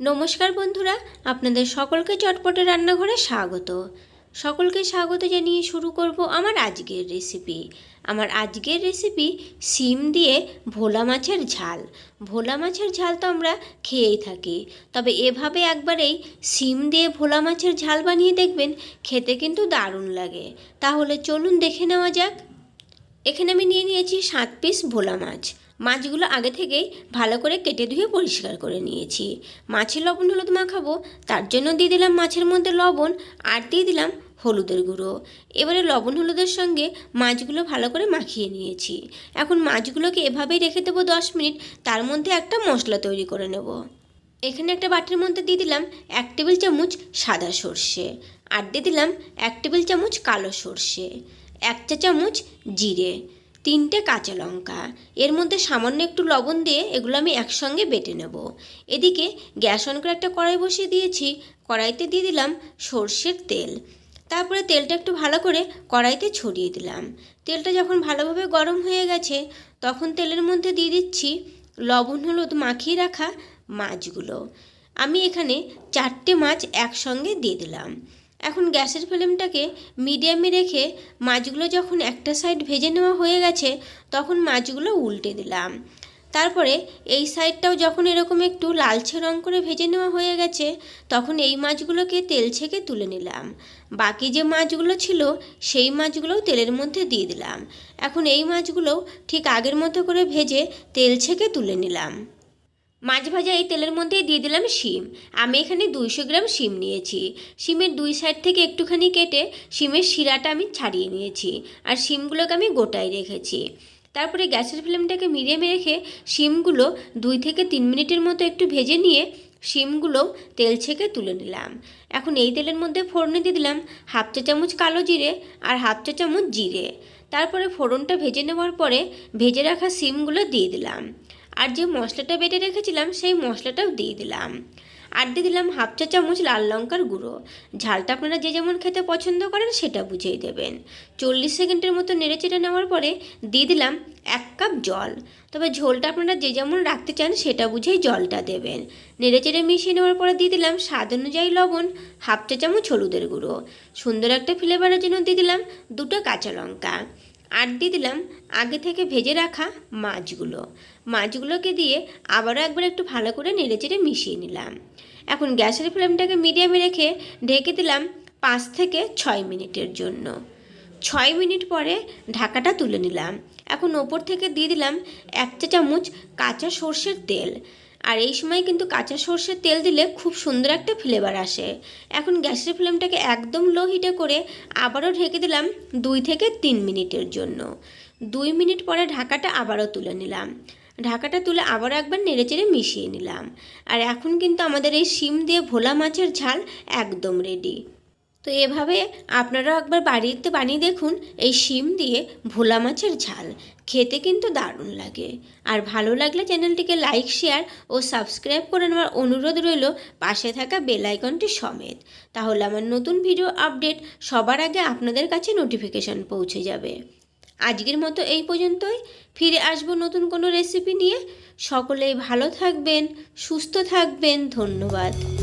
নমস্কার বন্ধুরা, আপনাদের সকলকে চটপটে রান্নাঘরে স্বাগত। সকলকে স্বাগত জানিয়ে শুরু করব আমার আজকের রেসিপি আমার আজকের রেসিপি সিম দিয়ে ভোলা মাছের ঝাল। ভোলা মাছের ঝাল তো আমরা খেয়েই থাকি। তবে এভাবে একবারেই সিম দিয়ে ভোলা মাছের ঝাল বানিয়ে দেখবেন, খেতে কিন্তু দারুণ লাগে। তাহলে চলুন দেখে নেওয়া যাক। এখানে আমি নিয়ে নিয়েছি সাত পিস ভোলা মাছ। মাছগুলো আগে থেকেই ভালো করে কেটে ধুয়ে পরিষ্কার করে নিয়েছি। মাছের লবণ হলুদ মাখাবো, তার জন্য দিয়ে দিলাম মাছের মধ্যে লবণ আর দিয়ে দিলাম হলুদের গুঁড়ো। এবারে লবণ হলুদের সঙ্গে মাছগুলো ভালো করে মাখিয়ে নিয়েছি। এখন মাছগুলোকে এভাবেই রেখে দেবো দশ মিনিট, তার মধ্যে একটা মশলা তৈরি করে নেব। এখানে একটা বাটির মধ্যে দিয়ে দিলাম এক টেবিল চামচ সাদা সর্ষে আর দিয়ে দিলাম এক টেবিল চামচ কালো সর্ষে, এক চা চামচ জিরে। তিনটে কাঁচা লঙ্কা। এর মধ্যে সামান্য একটু লবণ দিয়ে এগুলো আমি একসঙ্গে বেটে নেব। এদিকে গ্যাস অন করে একটা কড়াই বসিয়ে দিয়েছি। কড়াইতে দিয়ে দিলাম সর্ষের তেল। তারপরে তেলটা একটু ভালো করে কড়াইতে ছড়িয়ে দিলাম। তেলটা যখন ভালোভাবে গরম হয়ে গেছে, তখন তেলের মধ্যে দিয়ে দিচ্ছি লবণ হলুদ মাখিয়ে রাখা মাছগুলো। আমি এখানে চারটে মাছ একসঙ্গে দিয়ে দিলাম। এখন গ্যাসের ফ্লেমটাকে মিডিয়ামে রেখে মাছগুলো যখন একটা সাইড ভেজে নেওয়া হয়ে গেছে, তখন মাছগুলো উল্টে দিলাম। তারপরে এই সাইডটাও যখন এরকম একটু লালচে রং করে ভেজে নেওয়া হয়ে গেছে, তখন এই মাছগুলোকে তেল ছেঁকে তুলে নিলাম। বাকি যে মাছগুলো ছিল, সেই মাছগুলোও তেলের মধ্যে দিয়ে দিলাম। এখন এই মাছগুলোও ঠিক আগের মতো করে ভেজে তেল ছেঁকে তুলে নিলাম। মাছ ভাজা এই তেলের মধ্যেই দিয়ে দিলাম শিম। আমি এখানে দুইশো গ্রাম শিম নিয়েছি। শিমের দুই সাইড থেকে একটুখানি কেটে শিমের শিরাটা আমি ছাড়িয়ে নিয়েছি আর শিমগুলোকে আমি গোটায় রেখেছি। তারপরে গ্যাসের ফ্লেমটাকে মিডিয়ামে রেখে শিমগুলো দুই থেকে তিন মিনিটের মতো একটু ভেজে নিয়ে শিমগুলো তেল ছেঁকে তুলে নিলাম। এখন এই তেলের মধ্যে ফোড়নে দিয়ে দিলাম হাফ চা চামচ কালো জিরে আর হাফ চা চামচ জিরে। তারপরে ফোড়নটা ভেজে নেওয়ার পরে ভেজে রাখা শিমগুলো দিয়ে দিলাম। আর যে মশলাটা বেটে রেখেছিলাম, সেই মশলাটাও দিয়ে দিলাম। আর দিয়ে দিলাম হাফ চা চামচ লাল লঙ্কার গুঁড়ো। ঝালটা আপনারা যে যেমন খেতে পছন্দ করেন, সেটা বুঝেই দেবেন। চল্লিশ সেকেন্ডের মতো নেড়ে চেড়ে নেওয়ার পরে দিয়ে দিলাম এক কাপ জল। তবে ঝোলটা আপনারা যে যেমন রাখতে চান, সেটা বুঝেই জলটা দেবেন। নেড়ে চেড়ে মিশিয়ে নেওয়ার পরে দিয়ে দিলাম স্বাদ অনুযায়ী লবণ, হাফ চা চামচ হলুদের গুঁড়ো। সুন্দর একটা ফ্লেভারের জন্য দিয়ে দিলাম দুটো কাঁচা লঙ্কা। আর দিয়ে দিলাম আগে থেকে ভেজে রাখা মাছগুলো। মাছগুলোকে দিয়ে আবারও একবার একটু ভালো করে নেড়ে চেড়ে মিশিয়ে নিলাম। এখন গ্যাসের ফ্লেমটাকে মিডিয়ামে রেখে ঢেকে দিলাম পাঁচ থেকে ছয় মিনিটের জন্য। ছয় মিনিট পরে ঢাকাটা তুলে নিলাম। এখন ওপর থেকে দিয়ে দিলাম এক চা চামচ কাঁচা সর্ষের তেল। আর এই সময় কিন্তু কাঁচা সর্ষের তেল দিলে খুব সুন্দর একটা ফ্লেভার আসে। এখন গ্যাসের ফ্লেমটাকে একদম লো হিটে করে আবারও ঢেকে দিলাম দুই থেকে তিন মিনিটের জন্য। দুই মিনিট পরে ঢাকাটা আবারও তুলে নিলাম। ঢাকাটা তুলে আবারও একবার নেড়েচেড়ে মিশিয়ে নিলাম। আর এখন কিন্তু আমাদের এই শিম দিয়ে ভোলা মাছের ঝাল একদম রেডি তো এভাবে আপনারাও একবার বাড়িতে বানিয়ে দেখুন এই শিম দিয়ে ভোলা মাছের ঝাল। খেতে কিন্তু দারুণ লাগে। আর ভালো লাগলে চ্যানেলটিকে লাইক, শেয়ার ও সাবস্ক্রাইব করে নেওয়ার অনুরোধ রইল পাশে থাকা বেল আইকনটি সমেত। তাহলে আমার নতুন ভিডিও আপডেট সবার আগে আপনাদের কাছে নোটিফিকেশান পৌঁছে যাবে। আজকের মতো এই পর্যন্তই। ফিরে আসব নতুন কোনো রেসিপি নিয়ে। সকলেই ভালো থাকবেন, সুস্থ থাকবেন। ধন্যবাদ।